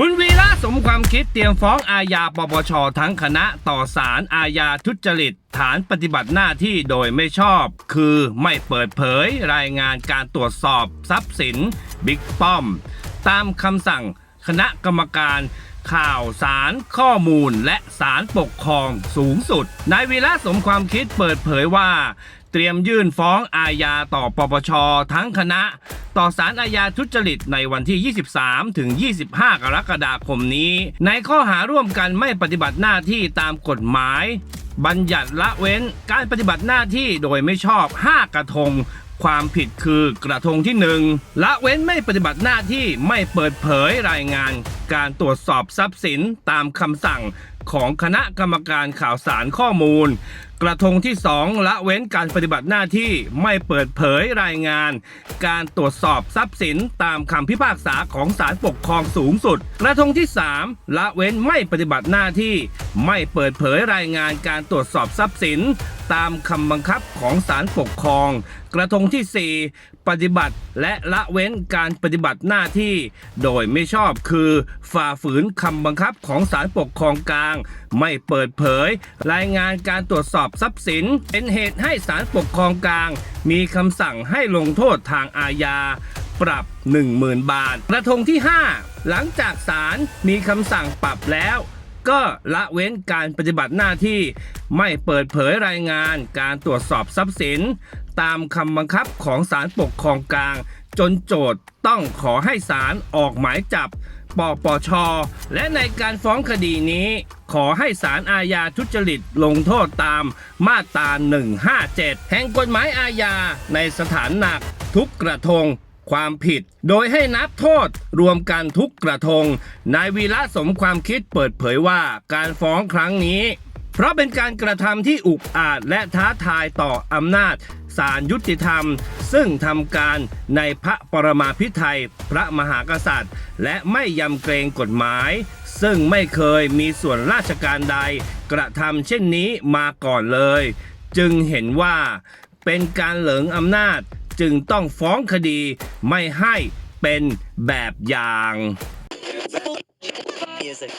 คุณวีระสมความคิดเตรียมฟ้องอาญาปปชทั้งคณะต่อศาลอาญาทุจริต ฐานปฏิบัติหน้าที่โดยไม่ชอบ คือไม่เปิดเผยรายงานการตรวจสอบทรัพย์สิน บิ๊กป้อม ตามคำสั่ง คณะกรรมการข่าวสารข้อมูลและสารปกครองสูงสุด นายวีระสมความคิดเปิดเผยว่า เตรียมยื่นฟ้องอาญาต่อปปช ทั้งคณะ ต่อสารอาญาทุจริตในวันที่ 23 ถึง 25 กรกฎาคมนี้ ในข้อหาร่วมกันไม่ปฏิบัติหน้าที่ตามกฎหมาย บัญญัติละเว้นการปฏิบัติหน้าที่โดยไม่ชอบ 5 กระทง ความผิดคือกระทงที่ 1 ละเว้นไม่ปฏิบัติหน้าที่ไม่เปิดเผยรายงาน การตรวจสอบทรัพย์สินตามคำสั่งของคณะกรรมการข่าวสารข้อมูล กระทงที่ 2 ละเว้นการปฏิบัติหน้าที่ไม่เปิดเผยรายงาน การตรวจสอบทรัพย์สินตามคำพิพากษาของศาลปกครองสูงสุด กระทงที่ 3 ละเว้นไม่ปฏิบัติหน้าที่ ไม่เปิดเผยรายงานการตรวจสอบทรัพย์สิน ตามคำบังคับของศาลปกครอง กระทงที่ 4 ปฏิบัติ และละเว้นการปฏิบัติหน้าที่ โดยไม่ชอบคือฝ่าฝืนคำบังคับของศาลปกครองกลาง ไม่เปิดเผย รายงานการตรวจสอบทรัพย์สิน เป็นเหตุให้ศาลปกครองกลาง มีคำสั่งให้ลงโทษทางอาญาปรับ 10,000 บาท กระทงที่ 5 หลังจากศาลมีคำสั่งปรับแล้ว ก็ละเว้นการปฏิบัติหน้าที่ ไม่เปิดเผยรายงานการตรวจสอบทรัพย์สิน ตามคำบังคับของศาลปกครองกลาง จนโจทย์ต้องขอให้ศาลออกหมายจับปปช และในการฟ้องคดีนี้ ขอให้ศาลอาญาทุจริตลงโทษตามมาตรา 157 แห่งกฎหมายอาญาในสถานหนักทุกกระทงความผิด โดยให้นับโทษรวมกันทุกกระทง นายวีระสมความคิดเปิดเผยว่าการฟ้องครั้งนี้ เพราะเป็นการกระทำที่อุกอาจและท้าทายต่ออำนาจ ศาลยุติธรรม ซึ่งทำการในพระปรมาภิไธยพระมหากษัตริย์ และไม่ยำเกรงกฎหมาย ซึ่งไม่เคยมีส่วนราชการใด กระทำเช่นนี้มาก่อนเลย จึงเห็นว่าเป็นการเหลิงอำนาจจึงต้องฟ้องคดีไม่ให้เป็นแบบอย่าง Music.